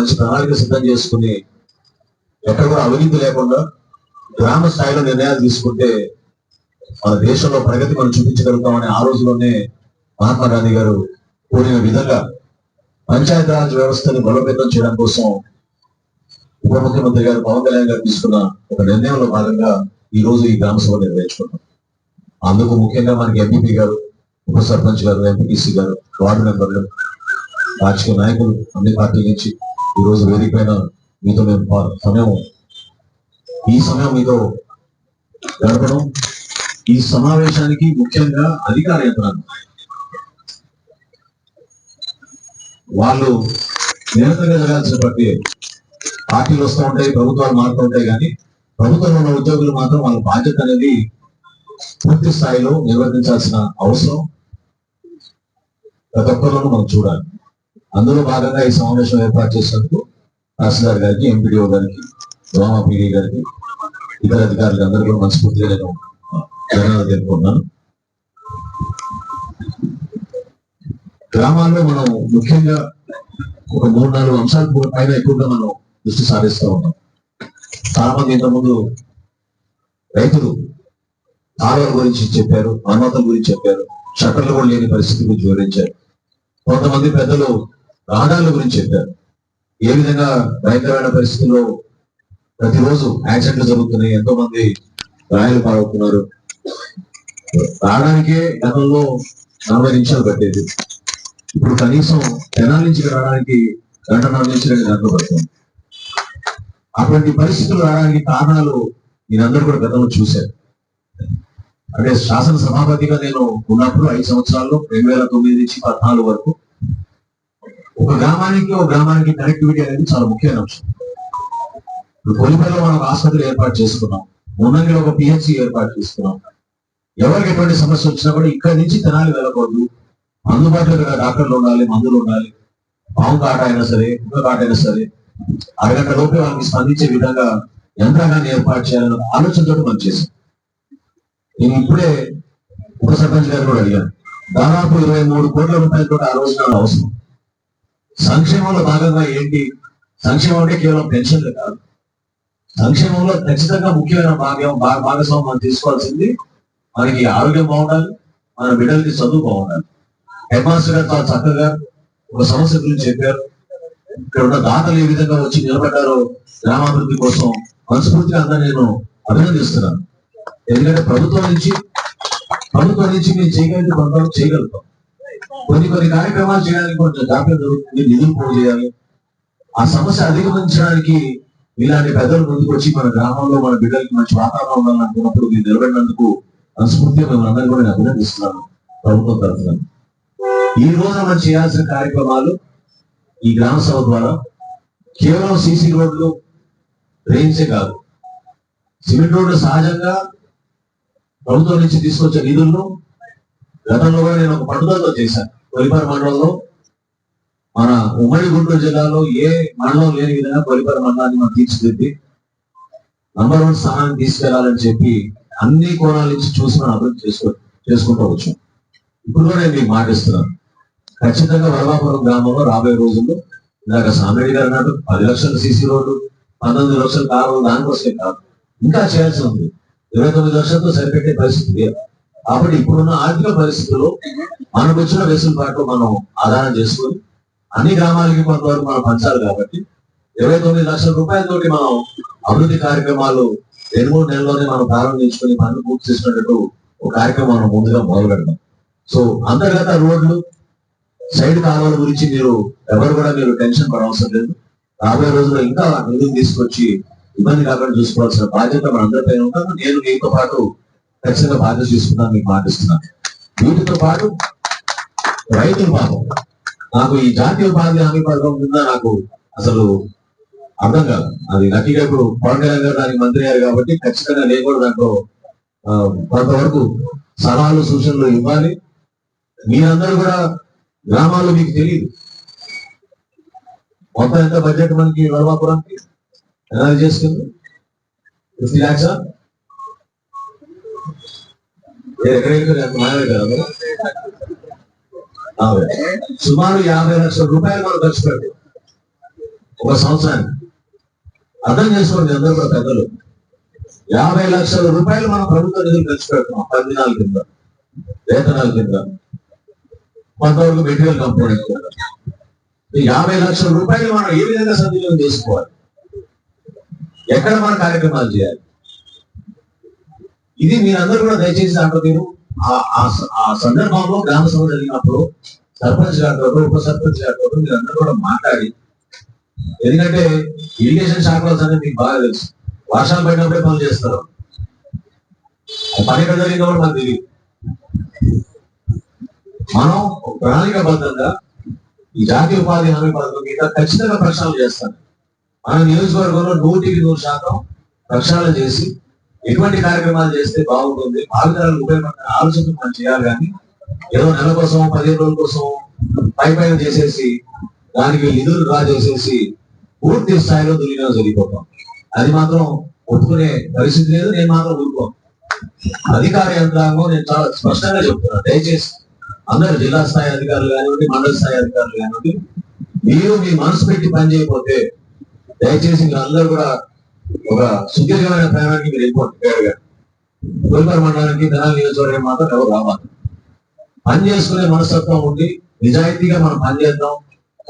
మంచి ప్రణాళిక సిద్ధం చేసుకుని ఎక్కడ కూడా అవినీతి లేకుండా గ్రామ స్థాయిలో నిర్ణయాలు తీసుకుంటే మన దేశంలో ప్రగతి మనం చూపించగలుగుతామని ఆ రోజులోనే మహాత్మా గాంధీ గారు కోరిన విధంగా పంచాయతీరాజ్ వ్యవస్థని బలోపేతం చేయడం కోసం ఉప ముఖ్యమంత్రి గారు పవన్ కళ్యాణ్ గారు తీసుకున్న ఒక నిర్ణయంలో భాగంగా ఈ రోజు ఈ గ్రామ సభ నిర్వహించుకున్నాం అందుకు ముఖ్యంగా మనకి ఎంపీపీ గారు ఉప సర్పంచ్ గారు ఎంపీటీసీ గారు వార్డు మెంబర్లు రాజకీయ నాయకులు అన్ని పార్టీల నుంచి ఈ రోజు వేదిక పైన మీతో మేము సమయం ఈ సమయం మీతో గడపడం ఈ సమావేశానికి ముఖ్యంగా అధికార యంత్రాంగం వాళ్ళు నిరంతరంగా జరగాల్సిన ప్రక్రియ. పార్టీలు వస్తూ ఉంటాయి ప్రభుత్వాలు మారుతూ ఉంటాయి కానీ ప్రభుత్వంలో ఉన్న ఉద్యోగులు మాత్రం వాళ్ళ బాధ్యత అనేది పూర్తి స్థాయిలో నిర్వర్తించాల్సిన అవసరం. ప్రతి ఒక్కరిలోనూ మనం చూడాలి. అందులో భాగంగా ఈ సమావేశం ఏర్పాటు చేసినందుకు తహసీల్దార్ గారికి ఎంపీడీఓ గారికి రోమాపీడీ గారికి ఇతర అధికారులకు అందరూ కూడా మనస్ఫూర్తిగా నేను ధన్యవాదాలు తెలుపుకున్నాను గ్రామాల్లో మనం ముఖ్యంగా ఒక మూడు నాలుగు అంశాల పైన ఎక్కువగా మనం దృష్టి సారిస్తూ ఉన్నాం. చాలా మంది ఇంతకుముందు రైతులు కాలువల గురించి చెప్పారు అనుమతుల గురించి చెప్పారు షట్టర్లు కూడా లేని పరిస్థితి గురించి వివరించారు. కొంతమంది పెద్దలు రహదారుల గురించి చెప్పారు. ఏ విధంగా భయంకరమైన పరిస్థితుల్లో ప్రతిరోజు యాక్సిడెంట్లు జరుగుతున్నాయి ఎంతో మంది రాయలు పాల్గొతున్నారు రావడానికే గతంలో నలభై నిమిషాలు పట్టేది. ఇప్పుడు కనీసం జనాల నుంచి రావడానికి గంటన్నర నుంచి రెండు గంటలు పడుతుంది. అటువంటి పరిస్థితులు రావడానికి కారణాలు నేనందరూ కూడా గతంలో చూశారు. అంటే శాసన సభాపతిగా నేను ఉన్నప్పుడు ఐదు సంవత్సరాల్లో రెండు వేల తొమ్మిది నుంచి పద్నాలుగు వరకు ఒక గ్రామానికి ఒక గ్రామానికి కనెక్టివిటీ అనేది చాలా ముఖ్యమైన అంశం. ఇప్పుడు మనం ఆసుపత్రి ఏర్పాటు చేసుకున్నాం. ఉన్నంగిలో ఒక పిహెచ్సి ఏర్పాటు చేసుకున్నాం. ఎవరికి ఎటువంటి సమస్య వచ్చినా కూడా ఇక్కడి నుంచి తినాలి వెళ్ళకూడదు. అందుబాటులో డాక్టర్లు ఉండాలి మందులు ఉండాలి. పాము కాట అయినా సరే కుక్క కాట అయినా సరే అరగంట లోపే వాళ్ళకి స్పందించే విధంగా యంత్రాంగాన్ని ఏర్పాటు చేయాలన్న ఆలోచనతో మనం చేసాం నేను ఇప్పుడే ఉప సర్పంచ్ గారు కూడా అడిగాను దాదాపు ఇరవై మూడు కోట్ల రూపాయలతో ఆ రోజున అవసరం. సంక్షేమంలో భాగంగా ఏంటి? సంక్షేమం అంటే కేవలం పెన్షన్లు కాదు. సంక్షేమంలో ఖచ్చితంగా ముఖ్యమైన భాగం భాగస్వామ్యం మనం తీసుకోవాల్సింది మనకి ఆరోగ్యం బాగుండాలి మన బిడ్డలకి చదువు బాగుండాలి. హెడ్మాస్టర్ గారు చాలా చక్కగా ఒక సమస్య గురించి చెప్పారు. ఇక్కడ ఉన్న దాతలు ఏ విధంగా వచ్చి నిలబడ్డారో గ్రామాభివృద్ధి కోసం మనస్ఫూర్తిగా అందరూ నేను అభినందిస్తున్నాను. ఎందుకంటే ప్రభుత్వం నుంచి ప్రభుత్వం నుంచి మేము చేయగలిగితే కొంత చేయగలుగుతాం. కొన్ని కొన్ని కార్యక్రమాలు చేయడానికి కొంచెం జాగ్రత్తలు జరుగుతుంది నిధులు పోగు చేయాలి. ఆ సమస్య అధిగమించడానికి ఇలాంటి పెద్దలు ముందుకు వచ్చి మన గ్రామంలో మన బిడ్డలకి మంచి వాతావరణం ఉండాలని అనుకున్నప్పుడు మీరు నిలబడినందుకు మనస్ఫూర్తిగా మేము అందరూ కూడా నేను అభినందిస్తున్నాను. ప్రభుత్వం తరఫున. ఈ రోజు మనం చేయాల్సిన కార్యక్రమాలు ఈ గ్రామ సభ ద్వారా కేవలం సీసీ రోడ్లు రేంజే కాదు. సిమెంట్ రోడ్లు సహజంగా ప్రభుత్వం నుంచి తీసుకొచ్చే నిధులను గతంలో కూడా నేను ఒక పట్టుదలతో చేశాను. కొలిపార మండలంలో మన ఉమ్మడి గుంటూరు జిల్లాలో ఏ మండలం లేని విధంగా కొలిపార మండలాన్ని మనం తీర్చిదిద్ది నంబర్ వన్ స్థానాన్ని తీసుకెళ్ళాలని చెప్పి అన్ని కోణాల నుంచి చూసి మనం అభివృద్ధి చేసుకో చేసుకుంటూ వచ్చాం. ఇప్పుడు కూడా నేను మీకు మాటిస్తున్నాను. ఖచ్చితంగా వరవాపురం గ్రామంలో రాబోయే రోజుల్లో ఇందాక సామిరెడ్డి గారు అన్నాడు పది లక్షల సీసీ రోడ్డు పంతొమ్మిది లక్షల కారు దానికోసమే కాదు. ఇంకా చేయాల్సి ఉంది. ఇరవై తొమ్మిది లక్షలతో సరిపెట్టే పరిస్థితి లేదు. కాబట్టి ఇప్పుడున్న ఆర్థిక పరిస్థితుల్లో మనకు వచ్చిన వెసులుబాటు మనం ఆధారం చేసుకొని అన్ని గ్రామాలకి కొంతవరకు మనం పంచాలి కాబట్టి ఇరవై తొమ్మిది లక్షల రూపాయలతోటి మనం అభివృద్ధి కార్యక్రమాలు రెండు మూడు నెలల్లోనే మనం ప్రారంభించుకొని పనులు పూర్తి చేసినట్టు ఒక కార్యక్రమం మనం ముందుగా మొదలు పెడదాం. సో అంతర్గత రోడ్లు సైడ్ కాలువల గురించి మీరు ఎవరు కూడా మీరు టెన్షన్ పడవసరం లేదు. రాబోయే రోజుల్లో ఇంకా నిధులు తీసుకొచ్చి ఇబ్బంది కాకుండా చూసుకోవాల్సిన బాధ్యత మనందరిపై ఉంటాను నేను మీతో పాటు తక్షణ బాధ్యత తీసుకున్నాను మీకు మాటిస్తున్నాను వీటితో పాటు రైతుల పాపం నాకు ఈ జాతీయ ఉపాధి హామీ పథకం కింద నాకు అసలు అర్థం కాదు. అది లక్కీగా ఇప్పుడు పవన్ కళ్యాణ్ గారు దానికి మంత్రి అయ్యారు కాబట్టి ఖచ్చితంగా నేను కూడా దాంట్లో కొంతవరకు సలహాలు సూచనలు ఇవ్వాలి. మీరందరూ కూడా గ్రామాల్లో మీకు తెలియదు. మొత్తం ఎంత బడ్జెట్ మనకి వర్మాపురానికి ఎనాలిజ్ చేసుకుంది? ఫిఫ్టీ ల్యాక్సా? సుమారు యాభై లక్షల రూపాయలు మనం ఖర్చు పెట్టాం ఒక సంవత్సరానికి. అర్థం చేసుకోండి అందరూ కూడా పెద్దలు. యాభై లక్షల రూపాయలు మనం ప్రభుత్వ నిధులు ఖర్చు పెడుతున్నాం పది కింద వేతనాల కింద కొంతవరకు మెటీరియల్ కంపోనెంట్ కింద. యాభై లక్షల రూపాయలు మనం ఏ విధంగా సద్వినియోగం చేసుకోవాలి? ఎక్కడ మన కార్యక్రమాలు చేయాలి? ఇది మీరందరూ కూడా దయచేసి దాంట్లో మీరు ఆ- సందర్భంలో గ్రామ సభ జరిగినప్పుడు సర్పంచ్ గారితో ఉప సర్పంచ్ గారితో మీరందరూ కూడా మాట్లాడి ఎందుకంటే ఇరిగేషన్ శాఖలో అనేది మీకు బాగా తెలుసు. వర్షాలు పడినప్పుడే పనులు చేస్తారు. పని ఎక్కడ జరిగిందో కూడా మనకు తెలియదు. మనం ప్రణాళికబద్ధంగా ఈ జాతీయ ఉపాధి హామీ పథకం మీద ఖచ్చితంగా ప్రక్షాళన చేస్తాను మన నియోజకవర్గంలో నూటికి నూరు శాతం ప్రక్షాళన చేసి ఎటువంటి కార్యక్రమాలు చేస్తే బాగుంటుంది? భావితరాలకు ఉపయోగపడిన ఆలోచన మనం చేయాలి కానీ ఏదో నెల కోసం పదిహేను రోజుల కోసం పై పైన చేసేసి దానికి నిధులు డ్రా చేసేసి పూర్తి స్థాయిలో దుర్వినియోగం జరిగిపోతాం. అది మాత్రం ఒప్పుకునే పరిస్థితి లేదు నేను మాత్రం ఊరుకోను. అధికార యంత్రాంగం నేను చాలా స్పష్టంగా చెప్తున్నాను దయచేసి అందరు జిల్లా స్థాయి అధికారులు కానివ్వండి మండల స్థాయి అధికారులు కానివ్వండి మీరు మీ మనసు పెట్టి పనిచేయకపోతే దయచేసి మీరు అందరూ కూడా ఒక సుదీర్ఘమైన ప్రయాణానికి మీరు వెళ్ళిపోండి వేరుగా మండలానికి తెనాలి నియోజకవర్గం మాత్రం ఎవరు రావాలి? పని చేసుకునే మనస్తత్వం ఉండి నిజాయితీగా మనం పనిచేద్దాం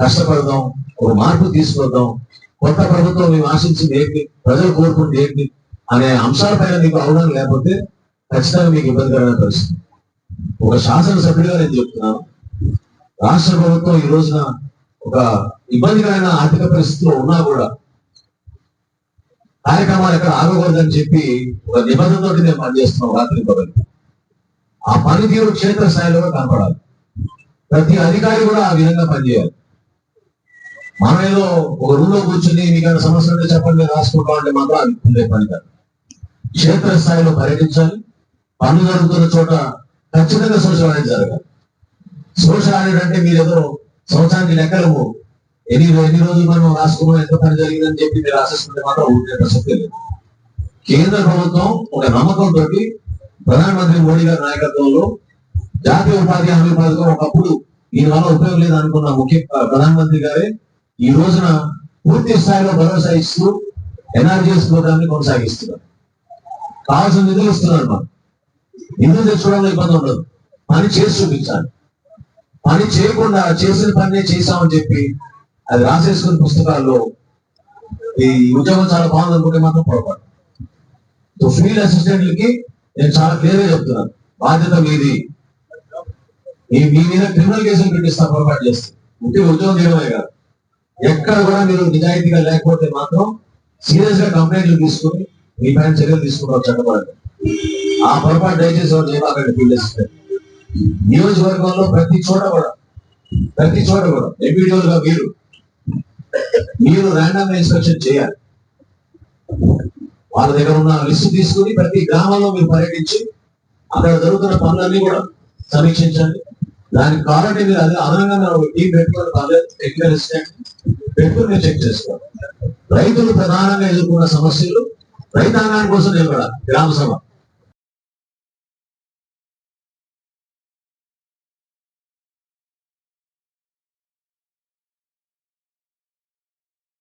కష్టపడదాం ఒక మార్పు తీసుకొద్దాం. కొత్త ప్రభుత్వం మేము ఆశించింది ఏంటి? ప్రజలు కోరుకుంది ఏంటి? అనే అంశాలపైన మీకు అవగాహన లేకపోతే ఖచ్చితంగా మీకు ఇబ్బందికరమైన పరిస్థితి. ఒక శాసనసభ్యుడిగా నేను చెప్తున్నాను. రాష్ట్ర ప్రభుత్వం ఈ రోజున ఒక ఇబ్బందికరమైన ఆర్థిక పరిస్థితిలో ఉన్నా కూడా కార్యక్రమాలు ఎక్కడ ఆగకూడదని చెప్పి ఒక నిబంధనతో నేను పనిచేస్తున్నాం రాత్రి పగలు. ఆ పనితీరు క్షేత్ర స్థాయిలో కనపడాలి. ప్రతి అధికారి కూడా ఆ విధంగా పనిచేయాలి. మనం ఏదో ఒక రూమ్లో కూర్చుని మీకు సమస్యలు సమస్య ఉంటే చెప్పండి రాసుకుంటాం అంటే మాత్రం అది ఉండే పని కాదు. క్షేత్ర స్థాయిలో పర్యటించాలి. పనులు జరుగుతున్న చోట ఖచ్చితంగా సోషల్ ఆడిట్ జరగాలి. సోషల్ అంటే మీరు ఏదో సంవత్సరానికి లెక్కలు ఎన్ని ఎన్ని రోజులు మనం రాసుకున్నాం ఎంత పని జరిగిందని చెప్పి మీరు రాసేసుకుంటే మాత్రం ఉండే ప్రసక్తి లేదు. కేంద్ర ప్రభుత్వం ఒక నమ్మకంతో ప్రధానమంత్రి మోడీ గారి నాయకత్వంలో జాతీయ ఉపాధి హామీ పథకం ఒకప్పుడు దీని వల్ల ఉపయోగం లేదు అనుకున్న ముఖ్య ప్రధానమంత్రి గారే ఈ రోజున పూర్తి స్థాయిలో భరోసా ఇస్తూ ఎన్ఆర్జీఎస్ ప్రోగ్రామ్ని కొనసాగిస్తున్నారు. కావాల్సిన నిధులు ఇస్తున్నారు మనం నిధులు తెచ్చుకోవడంలో ఇబ్బంది ఉండదు. పని చేసి చూపించాలి. పని చేయకుండా చేసిన పనే చేశామని చెప్పి అది రాసేసుకున్న పుస్తకాల్లో ఈ ఉద్యోగం చాలా బాగుంది అనుకుంటే మాత్రం పొరపాటు. సో ఫీల్డ్ అసిస్టెంట్లకి నేను చాలా క్లియర్ చెప్తున్నాను. బాధ్యత మీది. మీ మీ మీద క్రిమినల్ కేసులు పెట్టిస్తాను పొరపాటు చేస్తే. ముఖ్య ఉద్యోగం చేయడమే కాదు. ఎక్కడ కూడా మీరు నిజాయితీగా లేకపోతే మాత్రం సీరియస్గా కంప్లైంట్లు తీసుకుని మీ పైన చర్యలు తీసుకుంటారు చట్టపరంగా ఆ పొరపాటు దయచేసి ఎవరు చేయబాకండి ఫీల్డ్ అసిస్టెంట్? నియోజకవర్గంలో ప్రతి చోట కూడా ప్రతి చోట కూడా ఎంపీడీఓలుగా మీరు మీరు ర్యాండమ్ ఇన్స్పెక్షన్ చేయాలి. వాళ్ళ దగ్గర ఉన్న లిస్టు తీసుకుని ప్రతి గ్రామంలో మీరు పర్యటించి అక్కడ జరుగుతున్న పనులన్నీ కూడా సమీక్షించండి. దానికి కావాలంటే మీరు అదే అదనంగా మీరు ఒక టీం పెట్టుకోవడం టెక్నికల్ పెట్టుకుని మీరు చెక్ చేసుకోవాలి. రైతులు ప్రధానంగా ఎదుర్కొన్న సమస్యలు రైతాంగాని కోసం నిలబడాలి. గ్రామ సభ.